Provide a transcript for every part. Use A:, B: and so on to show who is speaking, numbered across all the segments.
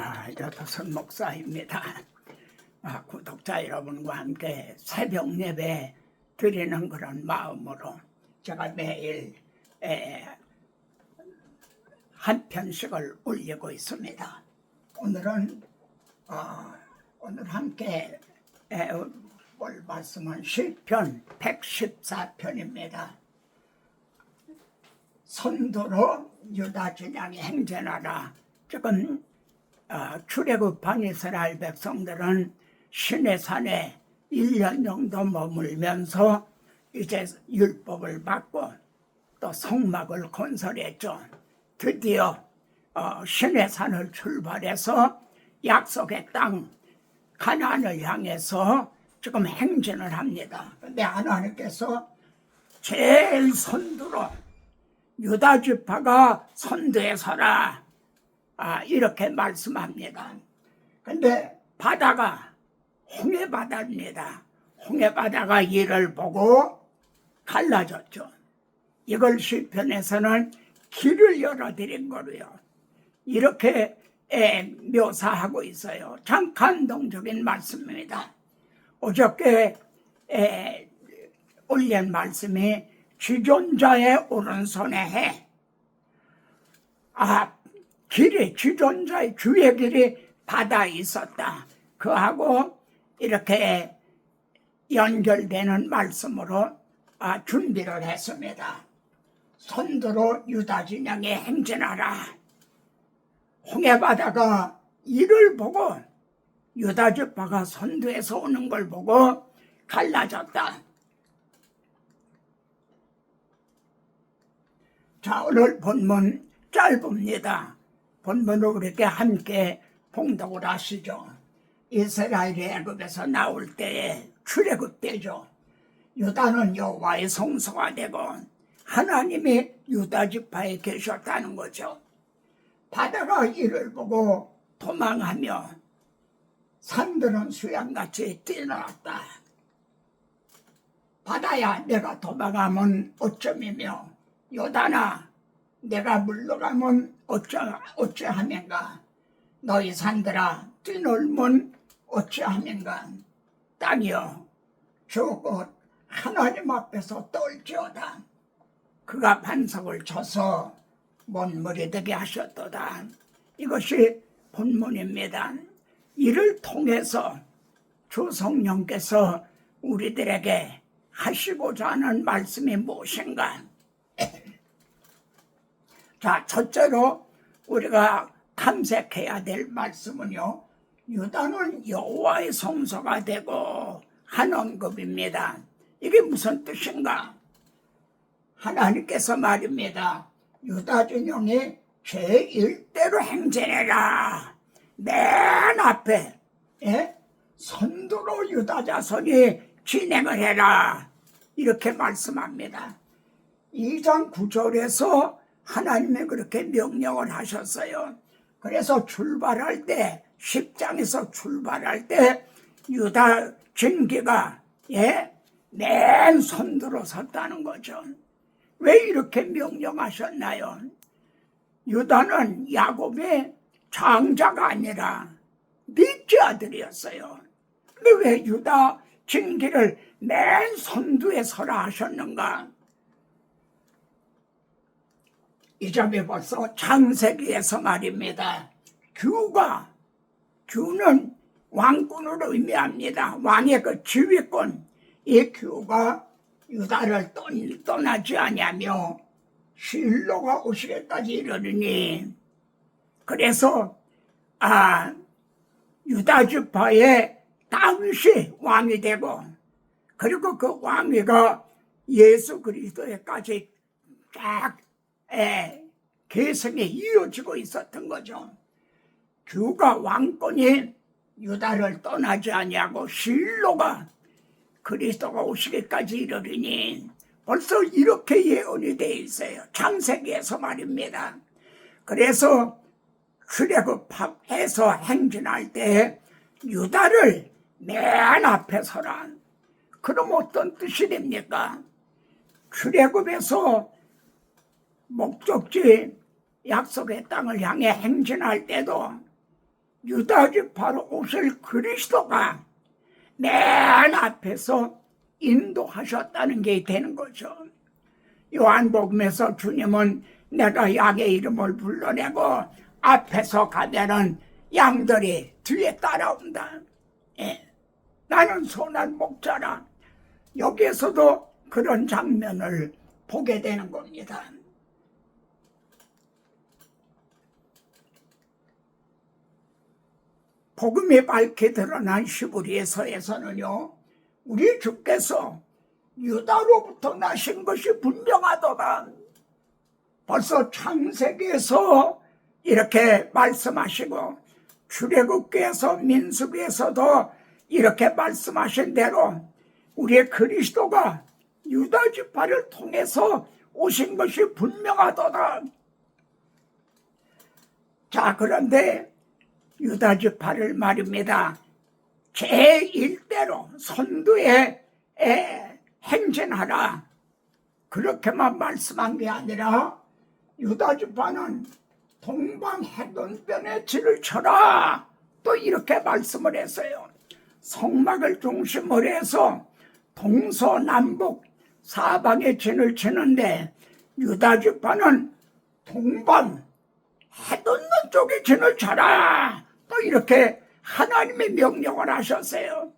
A: 아, 여도선 목사입니다. 아, 구독자 여러분과 함께 새벽 예배 드리는 그런 마음으로 제가 매일 에, 한 편씩을 올리고 있습니다. 오늘은 어, 오늘 함께 에, 볼 말씀은 시편 114편입니다. 선도로 유다 진영이 행전하라. 지금 어, 출애굽한 이스라엘 백성들은 신의 산에 1년 정도 머물면서 이제 율법을 받고 또 성막을 건설했죠. 드디어 어, 신의 산을 출발해서 약속의 땅 가나안을 향해서 지금 행진을 합니다. 근데 하나님께서 제일 선두로 유다 지파가 선두에 서라 아, 이렇게 말씀합니다. 근데 바다가 홍해 바다입니다. 홍해 바다가 이를 보고 갈라졌죠. 이걸 시편에서는 길을 열어드린 거로요. 이렇게 에, 묘사하고 있어요. 참 감동적인 말씀입니다. 어저께 에, 올린 말씀이 지존자의 오른손에 해. 아, 길이, 지존자의 주의 길이 바다에 있었다. 그하고 이렇게 연결되는 말씀으로 아, 준비를 했습니다. 선두로 유다 진영에 행진하라. 홍해바다가 이를 보고 유다 지파가 선두에서 오는 걸 보고 갈라졌다. 자, 오늘 본문 짧습니다. 본문으로 그렇게 함께 봉독을 하시죠. 이스라엘이 애굽에서 나올 때에 출애굽 때죠. 유다는 여호와의 성소가 되고 하나님이 유다 지파에 계셨다는 거죠. 바다가 이를 보고 도망하며 산들은 수양같이 뛰어났다. 바다야 내가 도망하면 어쩌이며 요단아 내가 물러가면 어쩌 어찌하면가? 너희 산들아 뛰놀면 어찌하면가? 땅이여 저곳 하나님 앞에서 떨지어다. 그가 반석을 쳐서 먼물이 되게 하셨도다. 이것이 본문입니다. 이를 통해서 주 성령께서 우리들에게 하시고자 하는 말씀이 무엇인가 자, 첫째로 우리가 탐색해야 될 말씀은요. 유다는 여호와의 성소가 되고 한 언급입니다. 이게 무슨 뜻인가? 하나님께서 말입니다. 유다 진영이 제1대로 행진해라. 맨 앞에 예? 선두로 유다 자손이 진행을 해라. 이렇게 말씀합니다. 2장 9절에서 하나님이 그렇게 명령을 하셨어요. 그래서 출발할 때 10장에서 출발할 때 유다 진기가 예? 맨 선두로 섰다는 거죠. 왜 이렇게 명령하셨나요? 유다는 야곱의 장자가 아니라 넷째 아들이었어요. 근데 왜 유다 진기를 맨 선두에 서라 하셨는가? 이 점이 벌써 창세기에서 말입니다. 규가 규는 왕권을 의미합니다. 왕의 그 지휘권 이 규가 유다를 떠, 떠나지 아니하며 실로가 오시기까지 이르니 그래서 아 유다 지파의 다윗이 왕이 되고 그리고 그 왕위가 예수 그리스도에까지 쫙 에, 개성에 이어지고 있었던 거죠. 규가 왕권이 유다를 떠나지 아니하고 실로가 그리스도가 오시기까지 이르리니 벌써 이렇게 예언이 돼 있어요. 창세기에서 말입니다. 그래서 출애굽해서 행진할 때 유다를 맨 앞에 서라. 그럼 어떤 뜻이 됩니까? 출애굽에서 목적지 약속의 땅을 향해 행진할 때도 유다지파로 오실 그리스도가 맨 앞에서 인도하셨다는 게 되는 거죠. 요한복음에서 주님은 내가 약의 이름을 불러내고 앞에서 가면은 양들이 뒤에 따라온다. 예. 나는 선한 목자라. 여기에서도 그런 장면을 보게 되는 겁니다. 복음이 밝게 드러난 시부리에서에서는요, 우리 주께서 유다로부터 나신 것이 분명하더라. 벌써 창세기에서 이렇게 말씀하시고, 출애굽기에서 민수기에서도 이렇게 말씀하신 대로 우리의 그리스도가 유다 지파를 통해서 오신 것이 분명하더라. 자, 그런데 유다 지파를 말입니다. 제1대로 선두에 에, 행진하라. 그렇게만 말씀한 게 아니라 유다 지파는 동방 해변변에 진을 쳐라. 또 이렇게 말씀을 했어요. 성막을 중심으로 해서 동서남북 사방에 진을 치는데 유다 지파는 동방 해돋는 쪽에 진을 쳐라. 또 이렇게 하나님의 명령을 하셨어요.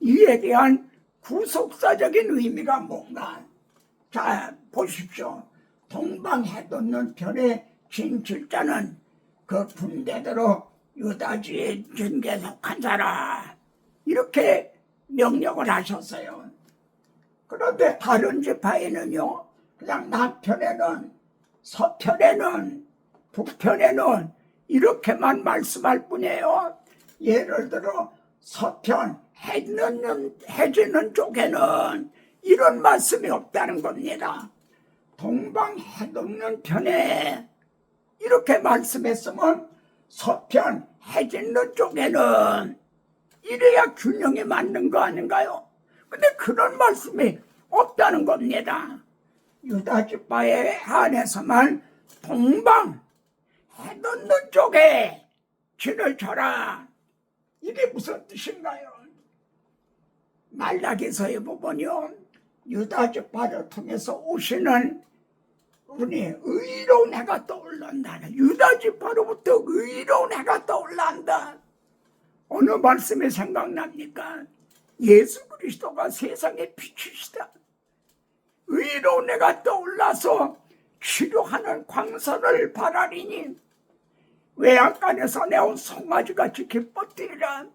A: 이에 대한 구속사적인 의미가 뭔가? 자, 보십시오. 동방 해돋는 편에 진출자는 그 군대대로 유다지의 전개 속한 자라. 이렇게 명령을 하셨어요. 그런데 다른 지파에는요, 그냥 남편에는, 서편에는, 북편에는 이렇게만 말씀할 뿐이에요. 예를 들어, 서편, 해지는, 해지는 쪽에는 이런 말씀이 없다는 겁니다. 동방 해돋는 편에 이렇게 말씀했으면 서편 해짓는 쪽에는 이래야 균형이 맞는 거 아닌가요? 근데 그런 말씀이 없다는 겁니다. 유다 지파에 한해서만 동방 해돋는 쪽에 진을 쳐라. 이게 무슨 뜻인가요? 말라기서에 보면요. 유다 지파를 통해서 오시는 분이 의로운 해가 떠올란다. 유다 지파로부터 의로운 해가 떠올란다. 어느 말씀이 생각납니까? 예수 그리스도가 세상의 빛이시다. 의로운 해가 떠올라서 치료하는 광선을 바라리니 외양간에서 내온 송아지같이 기뻤으리라.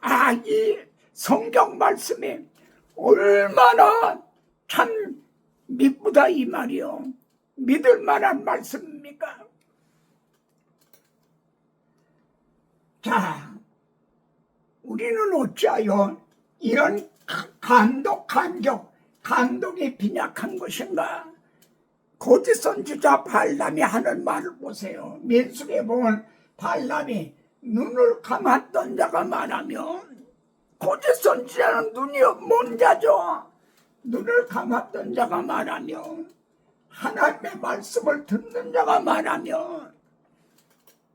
A: 아, 이 성경 말씀이 얼마나 참 믿보다 이 말이요. 믿을 만한 말씀입니까? 자, 우리는 어찌하여 이런 감독, 감격, 감독이 빈약한 것인가? 거짓 선지자 발람이 하는 말을 보세요. 민숙에 보면 발람이 눈을 감았던 자가 말하면 거짓 선지자는 눈이 먼 자죠. 눈을 감았던 자가 말하며 하나님의 말씀을 듣는 자가 말하며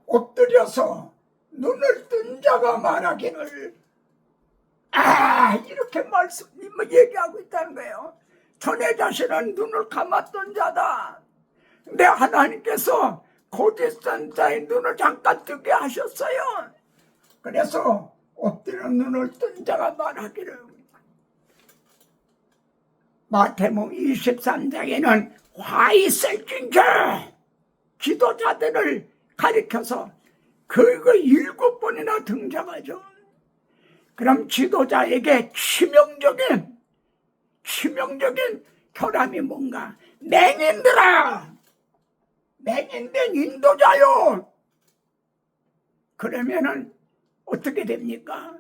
A: 엎드려서 눈을 뜬 자가 말하기를 아 이렇게 말씀님을 얘기하고 있다는 거예요. 전에 자신은 눈을 감았던 자다. 근데 하나님께서 고지선 자의 눈을 잠깐 뜨게 하셨어요. 그래서 엎드려 눈을 뜬 자가 말하기를 마태복 23장에는 화 있을진저 지도자들을 가리켜서 그거 일곱 번이나 등장하죠. 그럼 지도자에게 치명적인 치명적인 결함이 뭔가 맹인들아 맹인된 인도자요 그러면은 어떻게 됩니까?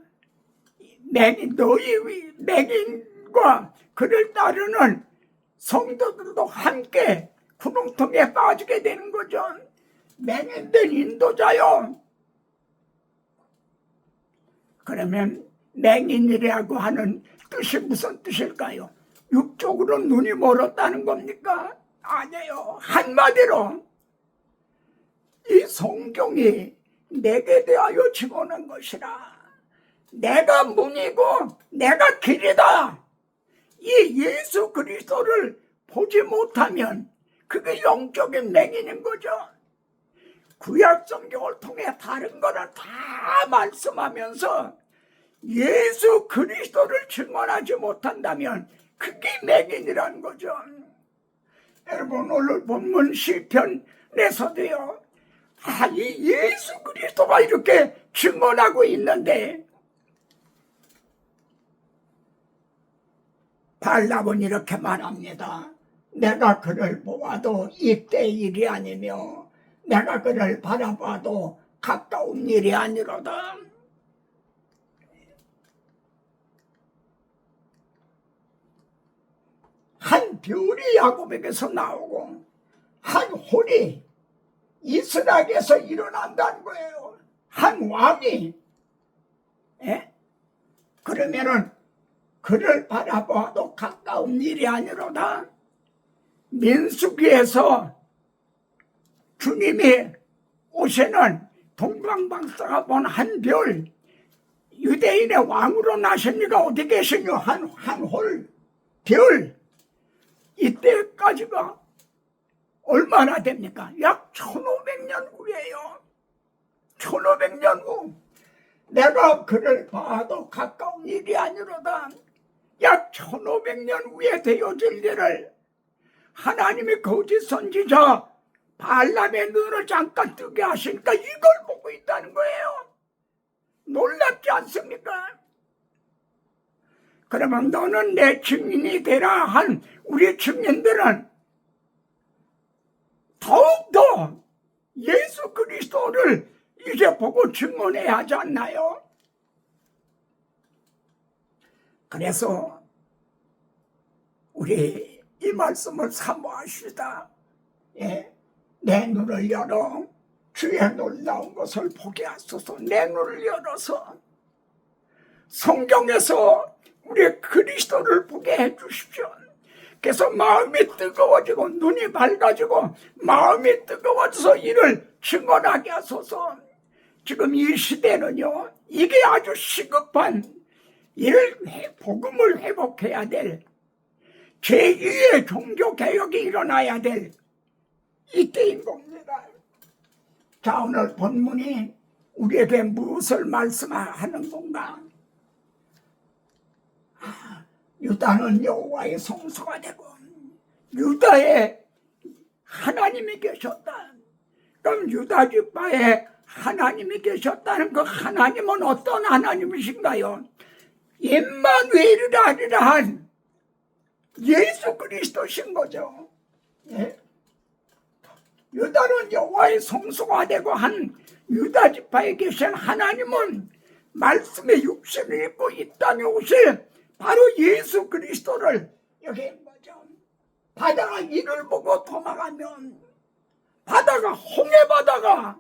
A: 맹인 너희 맹인과 그를 따르는 성도들도 함께 구렁텅이에 빠지게 되는 거죠. 맹인된 인도자요. 그러면 맹인이라고 하는 뜻이 무슨 뜻일까요? 육적으로 눈이 멀었다는 겁니까? 아니에요. 한마디로 이 성경이 내게 대하여 증언한 것이라. 내가 문이고 내가 길이다. 이 예수 그리스도를 보지 못하면 그게 영적인 맹인인 거죠. 구약 성경을 통해 다른 거는 다 말씀하면서 예수 그리스도를 증언하지 못한다면 그게 맹인이라는 거죠. 여러분 오늘 본문 시편에서도요. 아, 이 예수 그리스도가 이렇게 증언하고 있는데 발람은 이렇게 말합니다. 내가 그를 보아도 이때 일이 아니며 내가 그를 바라봐도 가까운 일이 아니로다. 한 별이 야곱에게서 나오고 한 홀이 이스라엘에서 일어난다는 거예요. 한 왕이 예? 그러면은 그를 바라봐도 가까운 일이 아니로다. 민수기에서 주님이 오시는 동방방사가 본 한 별, 유대인의 왕으로 나십니까? 어디 계시냐? 한, 한 홀, 별. 이때까지가 얼마나 됩니까? 약 1500년 후예요. 1500년 후. 내가 그를 봐도 가까운 일이 아니로다. 약 1500년 후에 되어질 일을 하나님의 거짓 선지자 발람의 눈을 잠깐 뜨게 하시니까 이걸 보고 있다는 거예요. 놀랍지 않습니까? 그러면 너는 내 증인이 되라 한 우리 증인들은 더욱더 예수 그리스도를 이제 보고 증언해야 하지 않나요? 그래서 우리 이 말씀을 사모하시다. 예, 내 눈을 열어 주의 놀라운 것을 보게 하소서 내 눈을 열어서 성경에서 우리 그리스도를 보게 해 주십시오. 그래서 마음이 뜨거워지고 눈이 밝아지고 마음이 뜨거워져서 이를 증언하게 하소서. 지금 이 시대는요, 이게 아주 시급한 이를 회- 복음을 회복해야 될 제2의 종교 개혁이 일어나야 될 이때인 겁니다. 자, 오늘 본문이 우리에게 무엇을 말씀하는 건가? 아, 유다는 여호와의 성소가 되고 유다에 하나님이 계셨다. 그럼 유다 지파에 하나님이 계셨다는 그 하나님은 어떤 하나님이신가요? 임마누엘이라 하리라 한 예수 그리스도신 거죠. 예? 유다는 여호와의 성소가 되고 한 유다 지파에 계신 하나님은 말씀의 육신을 입고 이 땅에 오실 바로 예수 그리스도를 여기 뭐죠? 바다가 이를 보고 도망하면 바다가 홍해 바다가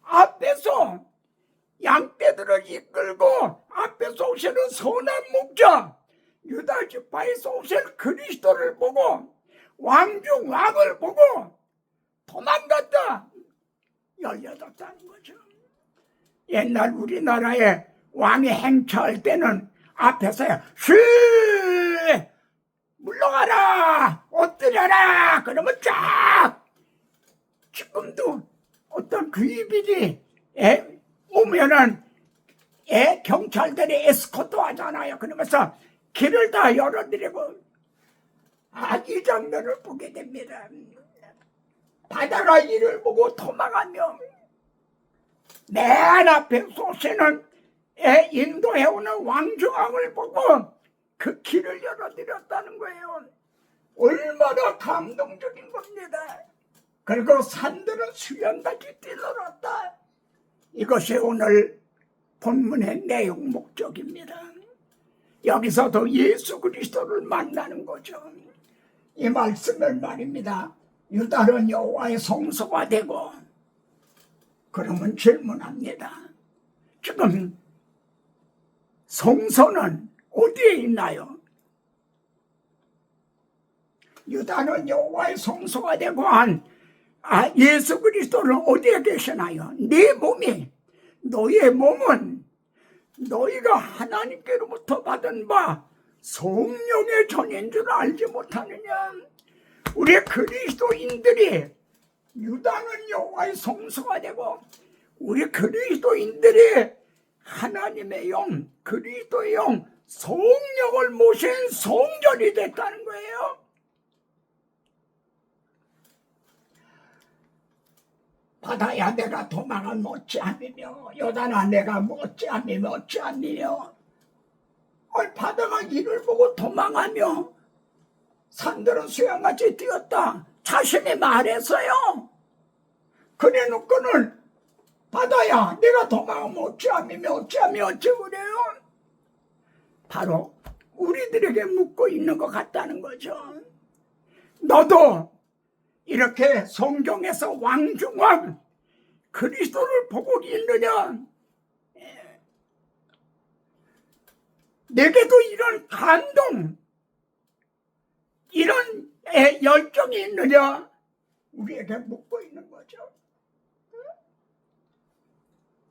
A: 앞에서 양떼들을 이끌고 앞에서 오시는 선한 목자 유다 지파에서 오실 그리스도를 보고 왕중 왕을 보고 도망갔다 열려졌다는 거죠. 옛날 우리나라에 왕이 행차할 때는 앞에서 쉬 물러가라! 엎드려라! 그러면 쫙! 지금도 어떤 에, 오면은 에, 경찰들이 에스코트 하잖아요. 그러면서 길을 다 열어드리고 아, 이 장면을 보게 됩니다. 바다가 이를 보고 도망하며 맨 앞에 쏘시는 에 인도해오는 왕중왕을 보고 그 길을 열어드렸다는 거예요. 얼마나 감동적인 겁니다. 그리고 산들은 수연같이 뛰놀았다. 이것이 오늘 본문의 내용 목적입니다. 여기서도 예수 그리스도를 만나는 거죠. 이 말씀을 말입니다. 유다는 여호와의 성소가 되고 그러면 질문합니다. 지금 성소는 어디에 있나요? 유다는 여호와의 성소가 되고 한 아, 예수 그리스도는 어디에 계시나요? 네 몸이 너희의 몸은 너희가 하나님께로부터 받은 바 성령의 전인 줄 알지 못하느냐? 우리 그리스도인들이 유다는 여호와의 성소가 되고 우리 그리스도인들이 하나님의 영, 그리스도의 영, 성령을 모신 성전이 됐다는 거예요. 바다야 내가 도망을 못지 않으며 요단아 내가 못지 않으며 못지 않으며 아니, 바다가 이를 보고 도망하며 산들은 수양같이 뛰었다 자신이 말했어요 그래 놓고는 바다야 내가 도망을 못지 않으며 어찌 하며 어찌 그래요 바로 우리들에게 묻고 있는 것 같다는 거죠 너도 이렇게 성경에서 왕중왕 그리스도를 보고 있느냐? 예. 내게도 이런 감동, 이런 애- 열정이 있느냐? 우리에게 묻고 있는 거죠.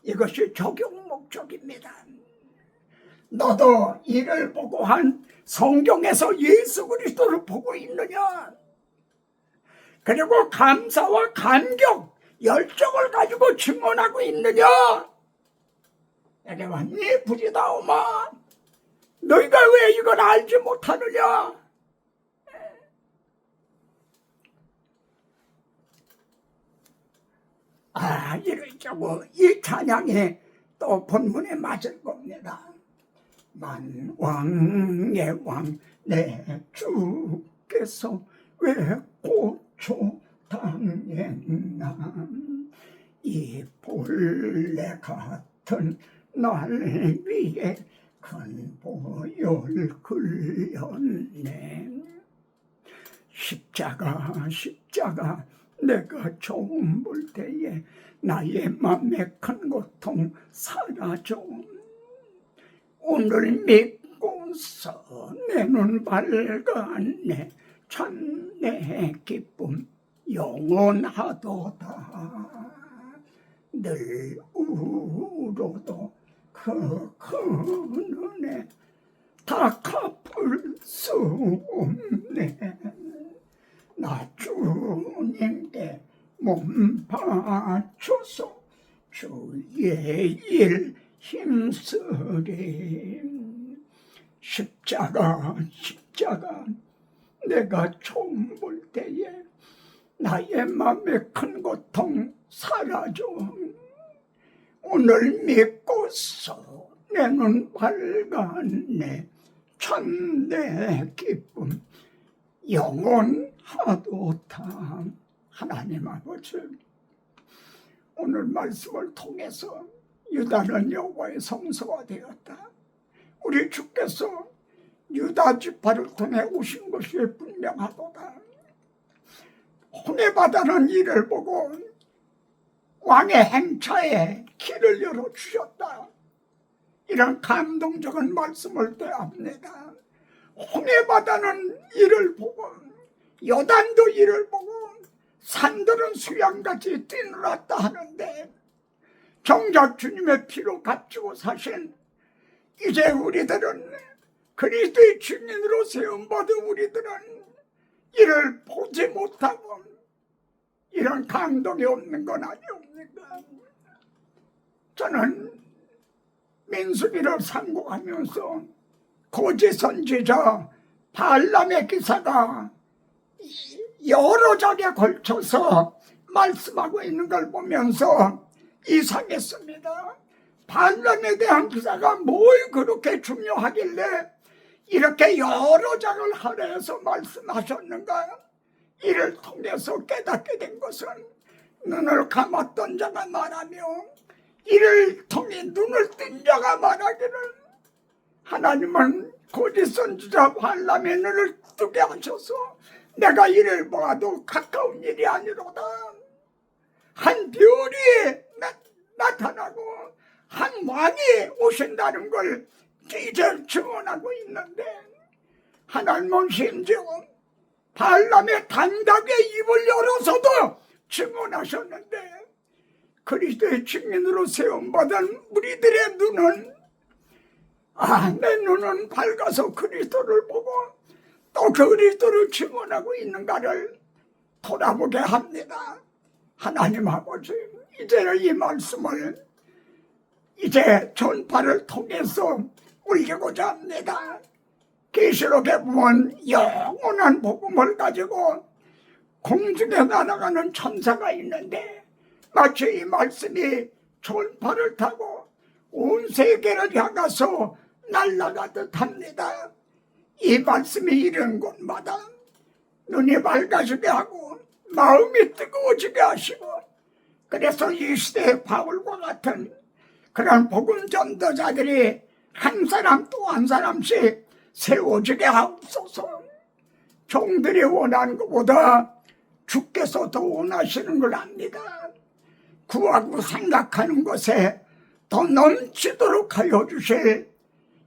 A: 이것이 적용 목적입니다. 너도 이를 보고 한 성경에서 예수 그리스도를 보고 있느냐? 그리고 감사와 감격, 열정을 가지고 증언하고 있느냐? 내게 왔니 부지다오마 너희가 왜 이걸 알지 못하느냐? 아, 이러자고 이 찬양이 또 본문에 맞을 겁니다. 만왕의 왕 내 주께서 왜 고초 당했나 이 본래 같은 날 위에 큰 보혈 흘렸네 십자가 십자가 내가 처음 볼 때에 나의 맘에 큰 고통 사라져. 오늘 믿고서 내 눈 밝았네. 참 내 기쁨 영원하도다. 늘 울어도 그큰 은혜 다 갚을 수 없네 나 주님께 몸 바쳐서. 주의 일 힘쓰리. 십자가 십자가 내가 처음 볼 때에 나의 맘에 큰 고통 사라져. 오늘 믿고서 내 눈 밝았네 참내 기쁨 영원하도다 하나님 아버지 오늘 말씀을 통해서 유다는 여호와의 성소가 되었다. 우리 주께서 유다 지파를 통해 오신 것이 분명하도다. 홍해바다는 이를 보고 왕의 행차에 길을 열어주셨다. 이런 감동적인 말씀을 대합니다 홍해바다는 이를 보고 요단도 이를 보고 산들은 수양같이 뛰놀았다 하는데 정작 주님의 피로 값지고 사신 이제 우리들은 그리스도의 증인으로 세움받은 우리들은 이를 보지 못하고 이런 감동이 없는 건 아니옵니까? 저는 민수기를 상고하면서 고지 선지자 발람의 기사가 여러 장에 걸쳐서 말씀하고 있는 걸 보면서 이상했습니다. 반란에 대한 기사가 뭘 그렇게 중요하길래 이렇게 여러 장을 할애해서 말씀하셨는가? 이를 통해서 깨닫게 된 것은 눈을 감았던 자가 말하며 이를 통해 눈을 뜬 자가 말하기를 하나님은 고지 선지자 발람의 눈을 뜨게 하셔서 내가 이를 보아도 가까운 일이 아니로다. 한 별이 나, 나타나고 한 왕이 오신다는 걸 이제 증언하고 있는데 하나님은 심지어 발람의 단닥에 입을 열어서도 증언하셨는데 그리스도의 증인으로 세움받은 우리들의 눈은 아, 내 눈은 밝아서 그리스도를 보고 또그 그리스도를 증언하고 있는가를 돌아보게 합니다. 하나님 아버지, 이제는 이 말씀을 이제 전파를 통해서 올리고자 합니다. 계시록에 보면 영원한 복음을 가지고 공중에 날아가는 천사가 있는데 마치 이 말씀이 전파를 타고 온 세계를 향해서 날아가듯 합니다. 이 말씀이 이런 곳마다 눈이 밝아지게 하고 마음이 뜨거워지게 하시고 그래서 이 시대의 바울과 같은 그런 복음 전도자들이 한 사람 또 한 사람씩 세워지게 하옵소서 종들이 원하는 것보다 주께서 더 원하시는 걸 압니다 구하고 생각하는 것에 더 넘치도록 하여 주실